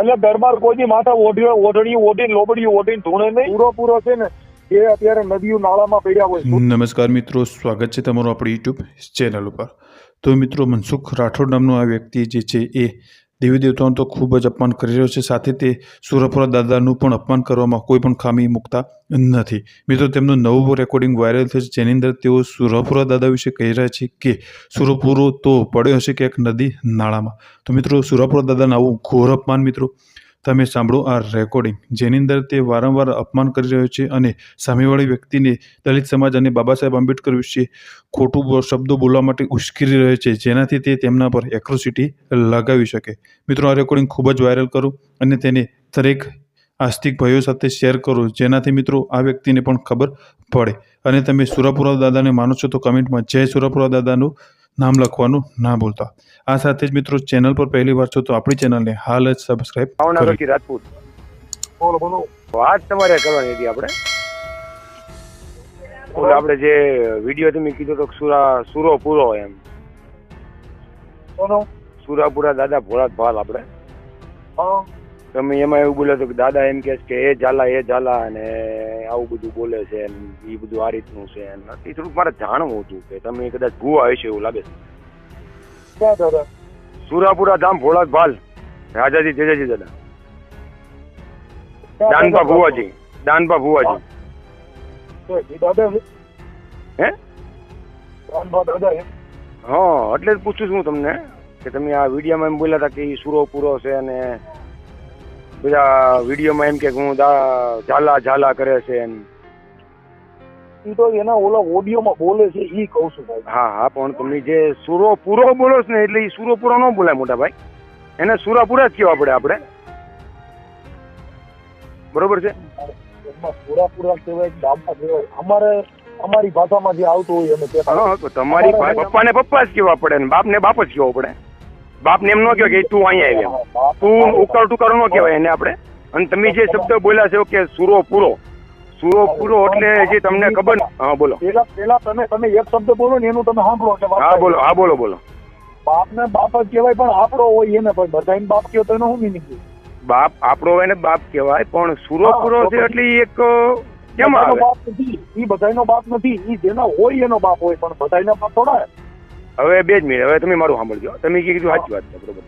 એટલે દરબાર કોઈ માથા ઓઢ્યો ઓઢણી ઓઢીને લોબડી ઓઢીને ધૂણે નહીં. પૂરો પૂરો છે ને એ અત્યારે નદીઓ નાળામાં પડ્યા હોય નમસ્કાર મિત્રો સ્વાગત છે તમારું આપણી યુટ્યુબ ચેનલ ઉપર. તો મિત્રો મનસુખ રાઠોડ નામનો આ વ્યક્તિ જે છે એ દેવી દેવતાઓનું તો ખૂબ જ અપમાન કરી રહ્યો છે. સાથે તે સુરપુરા દાદાનું પણ અપમાન કરવામાં કોઈ પણ ખામી મૂકતા નથી. મિત્રો, તેમનું નવું રેકોર્ડિંગ વાયરલ થયું છે. જેની અંદર તેઓ સુરપુરા દાદા વિશે કહી રહ્યા છે કે સુરપુરો તો પડ્યો હશે કે એક નદી નાળામાં. તો મિત્રો, સુરપુરા દાદાનું આવું ઘોર અપમાન મિત્રો તમે સાંભળો આ રેકોર્ડિંગ જેની અંદર તે વારંવાર અપમાન કરી રહ્યો છે અને સામેવાળી વ્યક્તિને દલિત સમાજ અને બાબા સાહેબ આંબેડકર વિશે ખોટું શબ્દો બોલવા માટે ઉશ્કેરી રહ્યો છે. જેનાથી તે તેમના પર એક્રોસિટી લગાવી શકે. મિત્રો, આ રેકોર્ડિંગ ખૂબ જ વાયરલ કરો અને તેને દરેક આસ્તિક ભાઈઓ સાથે શેર કરો. જેનાથી મિત્રો, આ વ્યક્તિને પણ ખબર પડે. અને તમે સુરાપુરા દાદાને માનો છો તો કમેન્ટમાં જય સુરાપુરા દાદાનું નામ લખવાનું ના ભૂલતા. આ સાથે જ મિત્રો ચેનલ પર પહેલી વાર છો તો આપણી ચેનલને હાલ જ સબસ્ક્રાઇબ ભાવનગર કરી. રાજપૂત. બોલો બોલો. વાત તમારે કરવાની હતી આપણે? ઓલે આપણે જે વીડિયો તમે કીધો તો સુરા સુરો પૂરો એમ. કોનો સુરાપુરા દાદા ભોળાત ભાલ આપણે. તમે એમાં એવું બોલ્યો તો કે દાદા એમ કે એ ઝાલા એ ઝાલા અને આવું બધું બોલે છે એ બધું આ રીતનું છે એ થોડુંક મારે જાણવું હતું કે તમે કદાચ ભૂવા હશે એવું લાગે છે. દાદા? સુરાપુરા ધામ ભોળાત ભાલ. રાજાજી જેજાજી દાદા. દાનપા ભુવાજી. દાનપા ભુવાજી. હે? હા એટલે જ પૂછું છું તમને કે તમે આ વિડીયોમાં એમ બોલ્યા હતા કે એ સુરો પૂરો છે અને બધા વિડીયોમાં એમ કે હું ઝાલા ઝાલા કરે છે એમ. ઈ તો એના ઓલા ઓડિયોમાં બોલે છે ઈ કહું છું ભાઈ. હા હા પણ તમે જે સુરો પૂરો બોલો છો ને એટલે ઈ સુરો પૂરો ન બોલાય મોટા ભાઈ. એને સુરા પૂરા જ કહેવા પડે આપણે. બરોબર છે? પૂરા પૂરા કહેવાય ડાબા કહેવાય. અમારે અમારી ભાષામાં જે આવતું હોય અમે કહેતા તમારી પપ્પાને પપ્પા જ કહેવા પડે ને બાપને બાપ જ કહેવો પડે. બાપને એમ ન કહેવાય કે તું અહીંયા આવી તું ઉકળ ટુકારો ન કહેવાય એને આપણે. અને તમે જે શબ્દ બોલ્યા છે કે સુરો પૂરો. સુરો પૂરો એટલે જે તમને ખબર હા. બોલો. પેલા પેલા તમે તમે એક શબ્દ બોલો ને એનું તમે સાંભળો હા બોલો. હા બોલો બોલો. બાપ ને બાપ જ કહેવાય પણ આપણો હોય એને પણ. બધા બાપ કહેવાય તો એનો શું meaning બાપ આપણો એને બાપ કહેવાય પણ સુરો પૂરો છે એટલે એક કેમ બાપ નથી. એ બધાનો બાપ નથી. એ જેના હોય એનો બાપ હોય પણ બધાનો બાપ થોડા હવે બે જ મિનિટ હવે તમે મારું સાંભળજો. તમે કીધું સાચી વાત છે બરોબર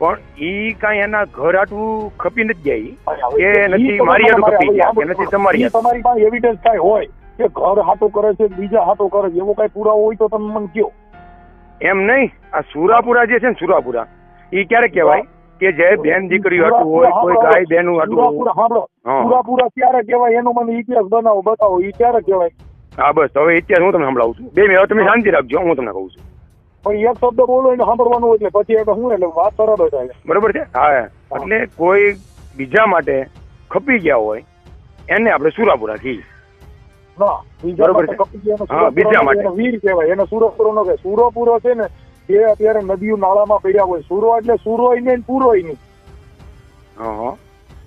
પણ ઈ કાંઈ એના ઘર આટલું ખપી નથી જાય. કે નથી મારી હાટું ખપી જાય કે નથી તમારી તમારી પાસે એવિડન્સ કાંઈ હોય કે ઘર હાટો કરે છે બીજા હાટો કરે છે એવો કઈ પુરાવો હોય તો તમે મને કહો. એમ નહીં આ સુરાપુરા જે છે ને સુરાપુરા ઈ ક્યારે કહેવાય કે જે બેન દીકરી હાટું હોય કોઈ ગાય બેનું હાટું સુરાપુરા સાંભળો. હા. પૂરા પૂરા ક્યારે કહેવાય એનો મને ઇતિહાસ બનાવો બતાવો ઈ ક્યારે કહેવાય? હા બસ. હવે ઇતિહાસ હું તમને સંભળાવું છું. બે મિનિટ તમે શાંતિ રાખજો હું તમને કહું છું. પણ એક શબ્દ બોલો એને સાંભળવાનું એટલે પછી એટલે શું એટલે વાત સરળ થાય. બરોબર છે? હા એટલે કોઈ બીજા માટે ખપી ગયા હોય એને આપણે સુરાપુરા કહીએ બરોબર હા, બીજા માટે. વીર કહેવાય. એને સુરપુરો નો કહેવાય. સુરપુરો છે ને એ અત્યારે નદીઓ નાળામાં પડ્યા હોય. સુરો એટલે સુરોય નહીં ને પૂરોય નહીં હા હા.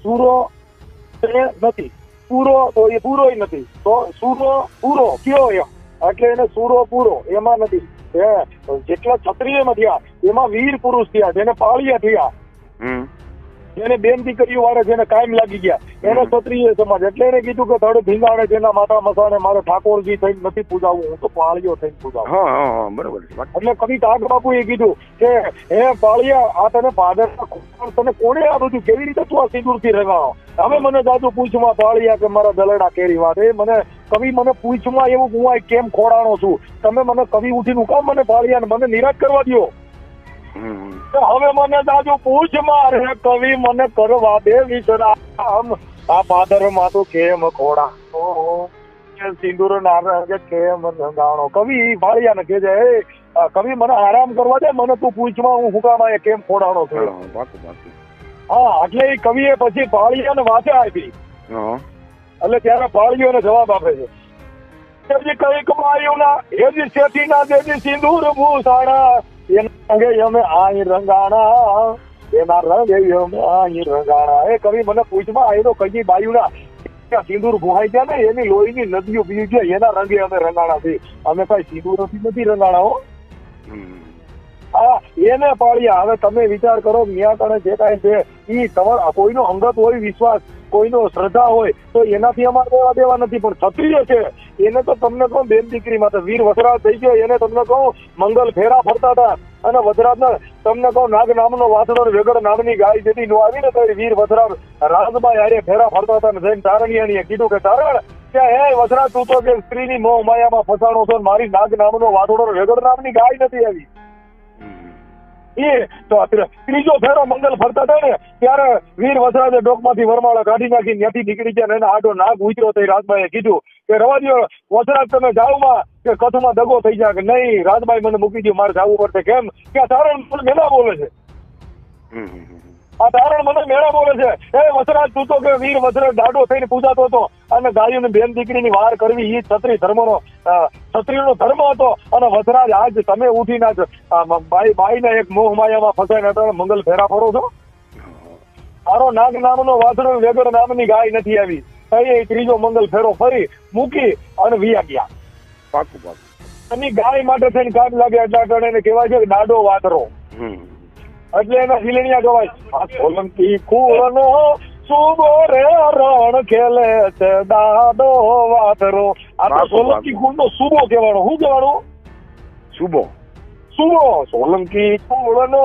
સુરો નથી. પૂરો, તો એ પૂરો નથી. તો સુરો પૂરો, કયો એમ એટલે એને સુરો પૂરો, એમાં નથી. જેટલા ક્ષત્રિય થયા એમાં વીર પુરુષ થયા જેને પાળિયા થયા. જેને બેન દીકરીઓ વાળે જેને કાયમ લાગી ગયા. એને. ક્ષત્રિય સમાજ. એટલે એને કીધું કે ધડ ધીંગાણે જેના માતા મસાને મારે ઠાકોરજી થઈને નથી પૂજાવું હું તો પાળીઓ થઈને પૂજાવું. બરોબર એટલે કવિ કાગ એ કીધું કે હે પાળિયા આ તને ફાધર તને કોણે આ બધું કેવી રીતે તું આ સિંદૂરથી રંગાણો હવે મને જાજુ પૂછમાં પાળિયા કે મારા દલડા કેરી વાત. એ મને કવિ મને પૂછમાં એવું હું આ કેમ ખોડાણો છું? તમે મને કવિ ઉઠીને કામ મને પાળિયા મને નિરાશ કરવા. કે હવે મને દાદુ પૂછ મારે કવિ મને કરવા દે વિશ્રામ. આ પાદરમાં તો કેમ ખોડા? ઓહો સિંદુર ના રંગે કેમ રંગાણો કવિ ભાળિયા ને કે છે "એ, કવિ મને આરામ કરવા દે મને તું પૂછમાં હું હુકામાં એ કેમ ખોડાણો છું હા, એટલે એ કવિએ પછી ભાળિયા ને વાંચે આપી. એટલે ત્યારે પાળીઓને જવાબ આપે છે. એજી કંઈક માયુના એજી શેઠીના સિંદૂર ભૂષાણા એના રંગે અમે આઈ રંગાણા, એના રંગે અમે આઈ રંગાણા. એ કવિ મને પૂછમાં આવ્યો કઈ બાયુના સિંદૂર ભુહાઈ ગયા ને, એની લોહીની નદીઓ પી ગયા, એના રંગે અમે રંગાણા છીએ. અમે કઈ સિંદૂરથી નથી રંગાણા હો. આ, એને પાળ્યા હવે તમે વિચાર કરો, મિયા કણે જે કાંઈ છે એ તમારા કોઈનો અંગત હોય, વિશ્વાસ, કોઈનો શ્રદ્ધા હોય, તો એનાથી અમારે દેવા દેવા નથી. પણ ક્ષત્રિય છે, એને તો તમને કહું બેન દીકરી માટે? વીર વસરાજ થઈ ગયો, એને તમને કહું મંગલ ફેરા ફરતા હતા? અને વજરાજ તમને કહું નાગ નામનો વાસણો વેગડ નામની ગાય જેથી નો આવી ને તો વીર વસરાજ રાજમાં યારે ફેરા ફરતા હતા ને જઈને તારણિયાણીએ કીધું કે તારણ કે હે વસરાજ, તું તો કે સ્ત્રીની મોહ માયામાં ફસાણો છો મારી નાગ નામનો વાસણો વેગડ નામની ગાય નથી આવી. એ તો ત્રી- ત્રીજો ફેરો મંગલ ફરતા હતા ને, ત્યારે વીર વસરાજે ડોકમાંથી વરમાળા કાઢી નાખી ત્યાંથી નીકળી ગયા એના આડો નાગ ઉતર્યો તો રાજબાઈએ કીધું કે, રવાજીઓ, વસરાજ તમે જાવમાં કે કથમાં દગો થઈ જાય કે નહીં? રાજબાઈ મને મૂકી દો મારે જવું પડશે. કેમ? કે મને મેળા બોલે છે. આ તારણ મને મેળા બોલે છે. એ વસરાજ તું તો કે વીર વસરાજ દાડો થઈને પૂજાતો હતો. અને ગાયોને બેન દીકરીની વાર કરવી એ છત્રી ધર્મનો ક્ષત્રિયનો ધર્મ હતો. અને વસરાજ આજ તમે ઉઠીને જ બાઈ બાઈને એક મોહ માયામાં ફસાઈને મંગલ ફેરા ફરો છો? મારો નાગ નામનો વાસણો વેગર નામની ગાય નથી આવી. એ ત્રીજો મંગલ ફેરો ફરી મૂકી અને વિયા ગયા. પાકું પાકું. અને ગાય માટે થઈને કામ લાગે એટલે એને કહેવાય છે કે દાડો વાતરો એટલે એના ફિલણિયા ગવાય. આ સોલંકી કુળનો સુબો રે રણ ખેલે છે દાડો વાતરો આ તો સોલંકી. કુળનો સુબો કહેવાનો. શું કહેવાનું? સુબો. સુબો. સોલંકી કુળનો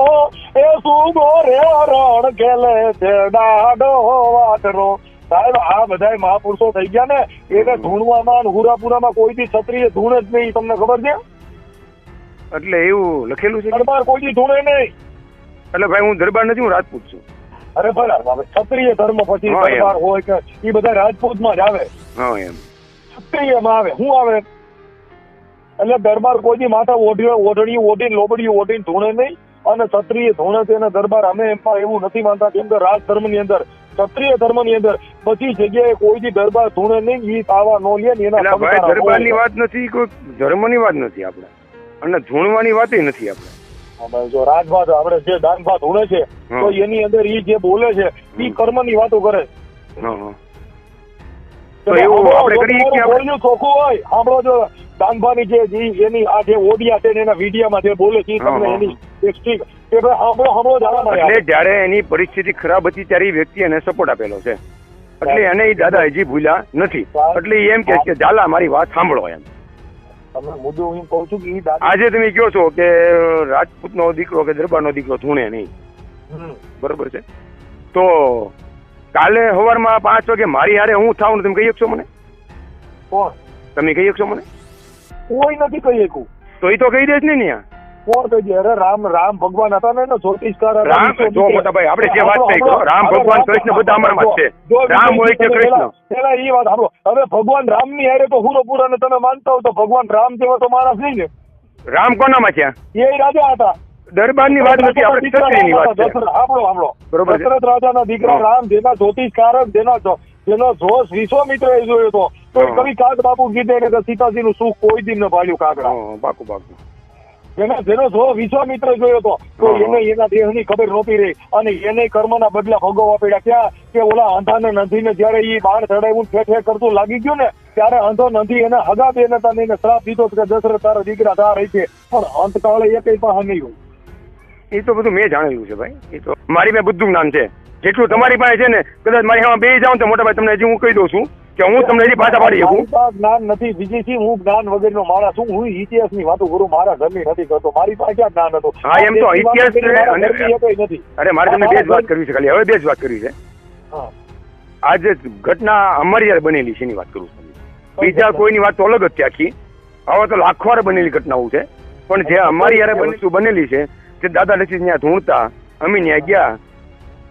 એ સુબો રે રણ ખેલે છે દાડો વાતરો સાહેબ આ બધા મહાપુરુષો થઈ ગયા ને એને ધૂણવામાં હુરાપુરામાં કોઈ દી ક્ષત્રિય ધૂણ જ નહીં તમને ખબર છે? એટલે એવું લખેલું છે કોઈ દી ધૂણે નહીં. એટલે ભાઈ હું દરબાર નથી હું રાજપૂત છું. અરે બરાબર ક્ષત્રિય ધર્મ પછી દરબાર હોય કે એ બધા રાજપૂતમાં જ આવે. હા એમ. ક્ષત્રિયમાં આવે શું આવે? એટલે દરબાર કોઈ માથા ઓઢી ઓઢણી ઓઢીને લોબડી ઓઢીને ધૂણે નહીં અને ક્ષત્રિય ધૂણે છે દરબાર અમે એમાં એવું નથી માનતા કેમ કે રાજ ધર્મની અંદર ક્ષત્રિય ધર્મની અંદર બધી જગ્યાએ કોઈ બી દરબાર ધૂણે નહીં ઈ તાવા નો લે ને એના દરબાર હોય. વાત નથી કોઈ ધર્મની વાત નથી આપણે. અને ધૂણવાની વાત નથી આપણે. જો રાજભાત આપણે જે દાનભાત ઉણે છે તો એની અંદર ઈ જે બોલે છે ઈ કર્મની વાતો કરે તો એવું આપણે કરીએ કે બોલ્યું ચોખ્ખું હોય સાંભળો જો દાનભાની જે એની આ જે ઓડિયા છે ને એના વિડીયામાં જે બોલે છે તમને એની એક કે ભાઈ સાંભળો સાંભળો જાણવા મળે એટલે જ્યારે એની પરિસ્થિતિ ખરાબ હતી ત્યારે એ વ્યક્તિ એને સપોર્ટ આપેલો છે. એટલે એને એ દાદા હજી ભૂલ્યા નથી. એટલે એમ કે ઝાલા મારી વાત સાંભળો એમ. તમને મુદ્દો હું કહું છું કે ઈ દાદા આજે તમે કહો છો કે રાજપૂતનો દીકરો કે દરબારનો દીકરો ધૂણે નહીં. બરોબર છે? તો કાલે સવારમાં પાંચ વાગે મારી હારે હું થાવ ને તમે કહી શકશો મને? કોણ? તમે કહી શકશો મને? કોઈ નથી કહી શકું. તો એ તો કહી દેશ ને ત્યાં કોણ અરે રામ રામ ભગવાન હતા ને જ્યોતિષકાર રામ જો મોટા ભાઈ આપણે જે વાત નહીં રામ ભગવાન કૃષ્ણ બધા અમારામાં છે. રામ હોય કે કૃષ્ણ? પેલા ઈ વાત સાંભળો. હવે ભગવાન રામની હારે તો હુરોપુરા ને તમે માનતા હો તો ભગવાન રામ જેવો તો માણસ નહીં ને. રામ કોનામાં છે? એ રાજા હતા. દરબારની વાત નથી આપણે ક્ષત્રિયની વાત છે. દશરથ, સાંભળો સાંભળો. બરોબર દશરથ રાજાના દીકરા રામ જેના જ્યોતિષકારક જેના જેનો જોશ વિશ્વામિત્રએ જોયો હતો. તો. કવિ કાગ બાપુ કીધે કે સીતાજી નું સુખ કોઈ દિન ન પાડ્યું કાગડા. બાપુ પાકું. જેના જેનો જો વિશ્વામિત્ર જોયો હતો તો એને એના દેહની ખબર નહોતી રહી અને એને કર્મના બદલા ભોગવવા પડ્યા. ક્યાં કે ઓલા અંધાને નંધીને જયારે એ બાણ ચડાવ્યું ઠેર ઠેર કરતું લાગી ગયું ને ત્યારે અંધો નંધી એને હગા બેન હતા ને એને શ્રાપ દીધો કે દશરથ તારા દીકરા તારા રહી છે. પણ અંતકાળે કઈ પાસે નહીં. એ તો બધું મેં જાણેલું છે ભાઈ. એ તો મારી મેં બધું જ્ઞાન છે. જેટલું તમારી પાસે છે ને કદાચ મારી હા બે જાઉં તો મોટા ભાઈ તમને હજી હું કહી દઉં છું. કે હું તમને એની પાછા પાડી શકું? જ્ઞાન નથી. બીજી થી હું જ્ઞાન વગરનો માણસ હું હું ઇતિહાસની વાતો કરું મારા ઘરની નથી કરતો મારી પાસે ક્યાં જ્ઞાન હતું? હા, એમ તો ઇતિહાસ અરે મારે તમને બે જ વાત કરવી છે ખાલી. હવે બે જ વાત કરવી છે. આજે ઘટના અમારી યાર બનેલી છે એની વાત કરું છું બીજા કોઈની વાત તો અલગ જ ત્યાંથી હવે તો લાખો વાર બનેલી ઘટનાઓ છે. પણ જે અમારી યારે બનેલી બનેલી છે કે દાદા લક્ષ્મી ત્યાં ધૂણતા અમે ત્યાં ગયા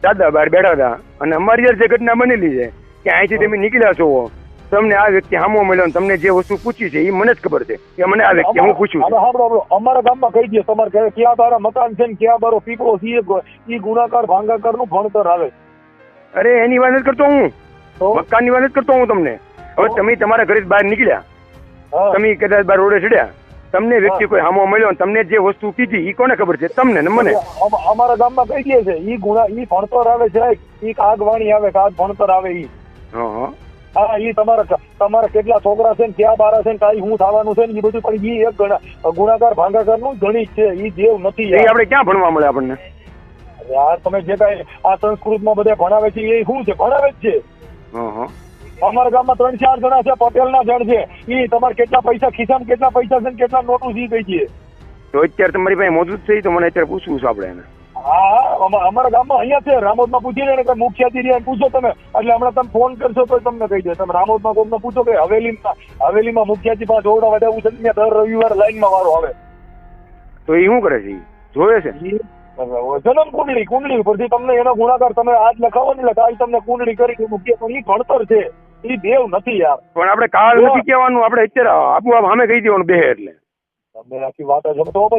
દાદા બહાર બેઠા હતા. અને અમારી યાર જે ઘટના બનેલી છે કે અહીંથી તમે નીકળ્યા છો. તમને આ વ્યક્તિ હામો મળ્યો તમને જે વસ્તુ પૂછી છે એ મને જ ખબર છે કે મને આ વ્યક્તિ હું પૂછ્યું હવે છે સાંભળો, સાંભળો. અમારા ગામમાં કહી દો તમારે ઘરે ક્યાં તારા મકાન છે ને ક્યાં બારો પીપળો છે એ ગુણાકાર ભાંગાકારનું ભણતર આવે. અરે એની વાત કરતો હું. તો? મકાનની વાત કરતો હું તમને. હવે તમે તમારા ઘરે બહાર નીકળ્યા. તમે કદાચ બાર રોડે ચડ્યા. તમને વ્યક્તિ કોઈ હામો મળ્યો તમને જે વસ્તુ કીધી એ કોને ખબર છે? તમને ને મને. અમ- અમારા ગામમાં કહી દે છે ઈ ગુણા ઈ ભણતર આવે છે ઈ કાગ વાણી આવે આગ ભણતર આવે ઈ. હા એ હા તમારા તમારા કેટલા છોકરા છે ને ક્યાં બારા છે ને કાંઈ શું થવાનું છે ને એ બધું પણ એ એક ગુણાકાર ભાંગાકારનું ગણિત છે એ દેવ નથી આપણે ક્યાં ભણવા મળે આપણને? યાર તમે જે કઈ આ સંસ્કૃતમાં બધા ભણાવે છે એ શું છે? ભણાવે જ છે. હં હં. અમારા ગામમાં ત્રણ ચાર જણા છે પટેલ ના જણ છે. એ તમારે કેટલા પૈસા ખિસ્સામાં કેટલા પૈસા છે ને કેટલા નોટું છે ગઈ છે. તો અત્યારે તમારી પાસે મોજૂદ છે તો મને અત્યારે પૂછવું છે આપણે એને. હા અમા- અમારા ગામમાં અહીંયા છે. રામોદમાં પૂછી લે ને કે મુખ્યાધિકારી પૂછો તમે. એટલે હમણાં તમે ફોન કરશો તો તમને કહી દે. તમે રામોદમાં કોઈને પૂછો કે હવેલીમાં હવેલીમાં મુખ્યાજી પાસે જોવડા વધારવું છે ત્યાં દર રવિવાર લાઈનમાં વારો આવે? તો એ શું કરે છે? જોવે છે? જન્મ કુંડળી કુંડળી ઉપરથી તમને એનો ગુણાકાર તમે આજ લખાવો ને લખાવ તમને કુંડળી કરી મુખ્ય પણ એ ભણતર છે. એ દેવ નથી યાર. પણ આપણે કાળ નથી કહેવાનું આપણે અત્યારે આપણું આમ સામે કહી દેવાનું બે એટલે. તમે આખી વાત જમતો તો